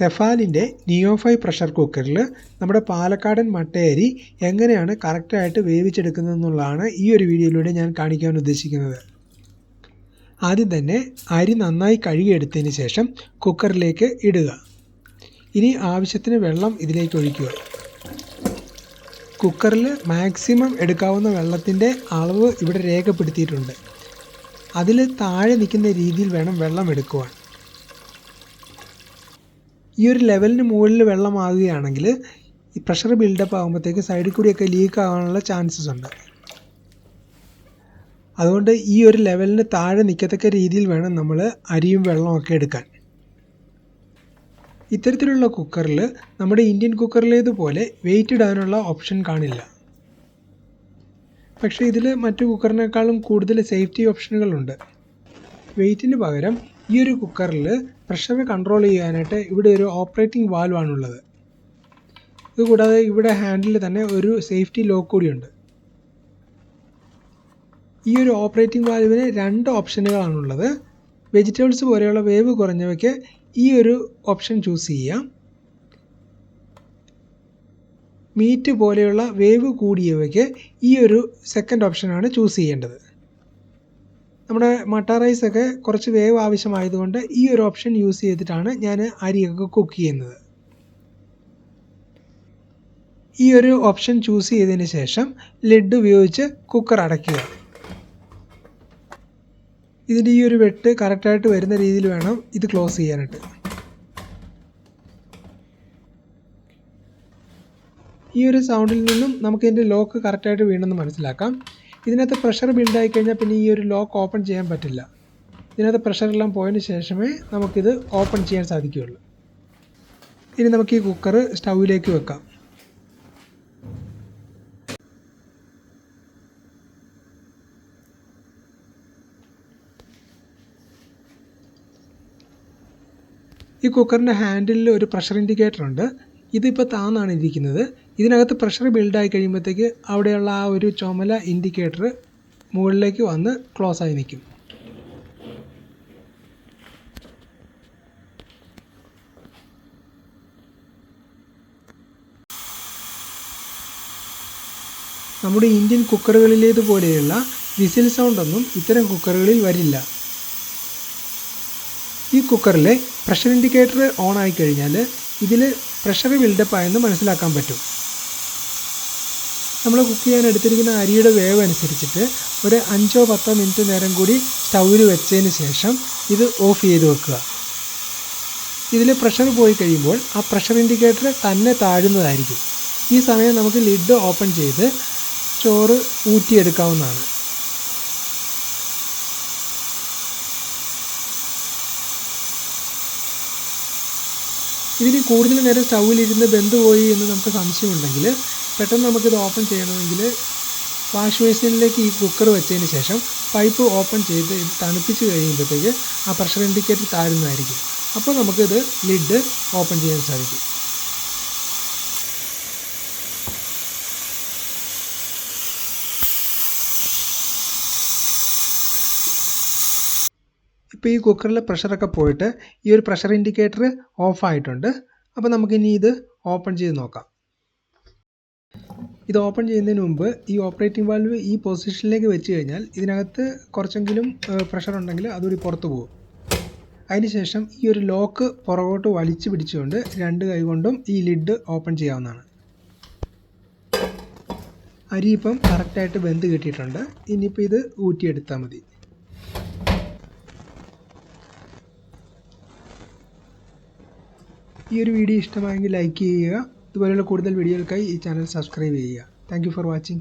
തെഫാലിന്റെ നിയോഫൈ pressure കുക്കറിൽ നമ്മുടെ പാലക്കാടൻ മട്ടയരി എങ്ങനെയാണ് കറക്റ്റായിട്ട് വേവിച്ചെടുക്കുന്നതെന്നുള്ളതാണ് ഈ ഒരു വീഡിയോയിലൂടെ ഞാൻ കാണിക്കാൻ ഉദ്ദേശിക്കുന്നത്. ആദ്യം തന്നെ അരി നന്നായി കഴുകിയെടുത്തതിന് ശേഷം കുക്കറിലേക്ക് ഇടുക. ഇനി ആവശ്യത്തിന് വെള്ളം ഇതിലേക്ക് ഒഴിക്കുക. കുക്കറിൽ മാക്സിമം എടുക്കാവുന്ന വെള്ളത്തിന്റെ അളവ് ഇവിടെ രേഖപ്പെടുത്തിയിട്ടുണ്ട്. അതിൽ താഴെ നിൽക്കുന്ന രീതിയിൽ വേണം വെള്ളം എടുക്കുവാൻ. ഈ ഒരു ലെവലിന് മുകളിൽ വെള്ളമാകുകയാണെങ്കിൽ ഈ പ്രഷർ ബിൽഡപ്പ് ആകുമ്പോഴത്തേക്ക് സൈഡിൽ കൂടിയൊക്കെ ലീക്ക് ആകാനുള്ള ചാൻസസ് ഉണ്ട്. അതുകൊണ്ട് ഈ ഒരു ലെവലിന് താഴെ നിൽക്കത്തക്ക രീതിയിൽ വേണം നമ്മൾ അരിയും വെള്ളമൊക്കെ എടുക്കാൻ. ഇത്തരത്തിലുള്ള കുക്കറിൽ നമ്മുടെ ഇന്ത്യൻ കുക്കറിലേതുപോലെ വെയിറ്റ് ഇടാനുള്ള ഓപ്ഷൻ കാണില്ല. പക്ഷേ ഇതിൽ മറ്റു കുക്കറിനേക്കാളും കൂടുതൽ സേഫ്റ്റി ഓപ്ഷനുകളുണ്ട് വെയിറ്റിന് പകരം ഈ ഒരു കുക്കറിൽ പ്രഷർ കൺട്രോൾ ചെയ്യാനായിട്ട് ഇവിടെ ഒരു ഓപ്പറേറ്റിംഗ് വാൽവാണുള്ളത് ഇതുകൂടാതെ ഇവിടെ ഹാൻഡിൽ തന്നെ ഒരു സേഫ്റ്റി ലോക്ക് കൂടിയുണ്ട്. ഈ ഒരു ഓപ്പറേറ്റിംഗ് വാൽവിന് രണ്ട് ഓപ്ഷനുകളാണുള്ളത് വെജിറ്റബിൾസ് പോലെയുള്ള വേവ് കുറഞ്ഞവയ്ക്ക് ഈ ഒരു ഓപ്ഷൻ ചൂസ് ചെയ്യാം. മീറ്റ് പോലെയുള്ള വേവ് കൂടിയവയ്ക്ക് ഈ ഒരു സെക്കൻഡ് ഓപ്ഷനാണ് ചൂസ് ചെയ്യേണ്ടത്. നമ്മുടെ മട്ട റൈസ് ഒക്കെ കുറച്ച് വേവ് ആവശ്യമായതുകൊണ്ട് ഈ ഒരു ഓപ്ഷൻ യൂസ് ചെയ്തിട്ടാണ് ഞാൻ അരിയൊക്കെ കുക്ക് ചെയ്യുന്നത്. ഈ ഒരു ഓപ്ഷൻ ചൂസ് ചെയ്തതിന് ശേഷം ലിഡ് ഉപയോഗിച്ച് കുക്കർ അടയ്ക്കുക. ഇതിന്റെ ഈ ഒരു വെട്ട് കറക്റ്റായിട്ട് വരുന്ന രീതിയിൽ വേണം ഇത് ക്ലോസ് ചെയ്യാനായിട്ട്. ഈ ഒരു സൗണ്ടിൽ നിന്നും നമുക്ക് ഇതിന്റെ ലോക്ക് കറക്റ്റായിട്ട് വീണെന്ന് മനസ്സിലാക്കാം. ഇതിനകത്ത് പ്രഷർ ബിൽഡായി കഴിഞ്ഞാൽ പിന്നെ ഈ ഒരു ലോക്ക് ഓപ്പൺ ചെയ്യാൻ പറ്റില്ല. ഇതിനകത്ത് പ്രഷറെല്ലാം പോയതിന് ശേഷമേ നമുക്കിത് ഓപ്പൺ ചെയ്യാൻ സാധിക്കുകയുള്ളൂ. ഇനി നമുക്ക് ഈ കുക്കർ സ്റ്റൗവിലേക്ക് വെക്കാം. ഈ കുക്കറിന്റെ ഹാൻഡിലിൽ ഒരു പ്രഷർ ഇൻഡിക്കേറ്റർ ഉണ്ട്. ഇതിപ്പോൾ താന്നാണ് ഇരിക്കുന്നത്. ഇതിനകത്ത് പ്രഷർ ബിൽഡായി കഴിയുമ്പോഴത്തേക്ക് അവിടെയുള്ള ആ ഒരു ചുമല ഇൻഡിക്കേറ്റർ മുകളിലേക്ക് വന്ന് ക്ലോസ് ആയി നിൽക്കും. നമ്മുടെ ഇന്ത്യൻ കുക്കറുകളിലേതുപോലെയുള്ള വിസിൽ സൗണ്ടൊന്നും ഇത്തരം കുക്കറുകളിൽ വരില്ല. ഈ കുക്കറിലെ പ്രഷർ ഇൻഡിക്കേറ്റർ ഓൺ ആയി കഴിഞ്ഞാൽ ഇതിൽ പ്രഷർ ബിൽഡപ്പ് ആയെന്ന് മനസ്സിലാക്കാൻ പറ്റും. നമ്മൾ കുക്ക് ചെയ്യാൻ എടുത്തിരിക്കുന്ന അരിയുടെ വേവ് അനുസരിച്ചിട്ട് ഒരു അഞ്ചോ പത്തോ മിനിറ്റ് നേരം കൂടി സ്റ്റൗവിൽ വെച്ചതിന് ശേഷം ഇത് ഓഫ് ചെയ്ത് വെക്കുക. ഇതിൽ പ്രഷർ പോയി കഴിയുമ്പോൾ ആ പ്രഷർ ഇൻഡിക്കേറ്റർ തന്നെ താഴുന്നതായിരിക്കും. ഈ സമയം നമുക്ക് ലിഡ് ഓപ്പൺ ചെയ്ത് ചോറ് ഊറ്റിയെടുക്കാവുന്നതാണ്. ഇതിന് കൂടുതൽ നേരം സ്റ്റൗവിലിരുന്ന് ബന്ധു പോയി എന്ന് നമുക്ക് സംശയമുണ്ടെങ്കിൽ പെട്ടെന്ന് നമുക്കിത് ഓപ്പൺ ചെയ്യണമെങ്കിൽ വാഷ് ബേസിനിലേക്ക് ഈ കുക്കർ വെച്ചതിന് ശേഷം പൈപ്പ് ഓപ്പൺ ചെയ്ത് ഇത് തണുപ്പിച്ച് കഴിയുമ്പോഴത്തേക്ക് ആ പ്രഷർ ഇൻഡിക്കേറ്റർ താഴുന്നതായിരിക്കും. അപ്പോൾ നമുക്കിത് ലിഡ് ഓപ്പൺ ചെയ്യാൻ സാധിക്കും. ഇപ്പോൾ ഈ കുക്കറിലെ പ്രഷറൊക്കെ പോയിട്ട് ഈ ഒരു പ്രഷർ ഇൻഡിക്കേറ്റർ ഓഫായിട്ടുണ്ട് അപ്പോൾ നമുക്കിനി ഇത് ഓപ്പൺ ചെയ്ത് നോക്കാം. ഇത് ഓപ്പൺ ചെയ്യുന്നതിന് മുമ്പ് ഈ ഓപ്പറേറ്റിംഗ് വാൽവ് ഈ പൊസിഷനിലേക്ക് വെച്ച് കഴിഞ്ഞാൽ ഇതിനകത്ത് കുറച്ചെങ്കിലും പ്രഷർ ഉണ്ടെങ്കിൽ അതുകൂടി പുറത്ത് പോകും. അതിനുശേഷം ഈ ഒരു ലോക്ക് പുറകോട്ട് വലിച്ചു പിടിച്ചുകൊണ്ട് രണ്ട് കൈകൊണ്ടും ഈ ലിഡ് ഓപ്പൺ ചെയ്യാവുന്നതാണ്. അരി ഇപ്പം കറക്റ്റായിട്ട് വെന്ത് കിട്ടിയിട്ടുണ്ട്. ഇനിയിപ്പോൾ ഇത് ഊറ്റിയെടുത്താൽ മതി. ഈ ഒരു വീഡിയോ ഇഷ്ടമായെങ്കിൽ ലൈക്ക് ചെയ്യുക. ഇതുപോലെയുള്ള കൂടുതൽ വീഡിയോകൾക്കായി ഈ ചാനൽ സബ്സ്ക്രൈബ് ചെയ്യുക. Thank for watching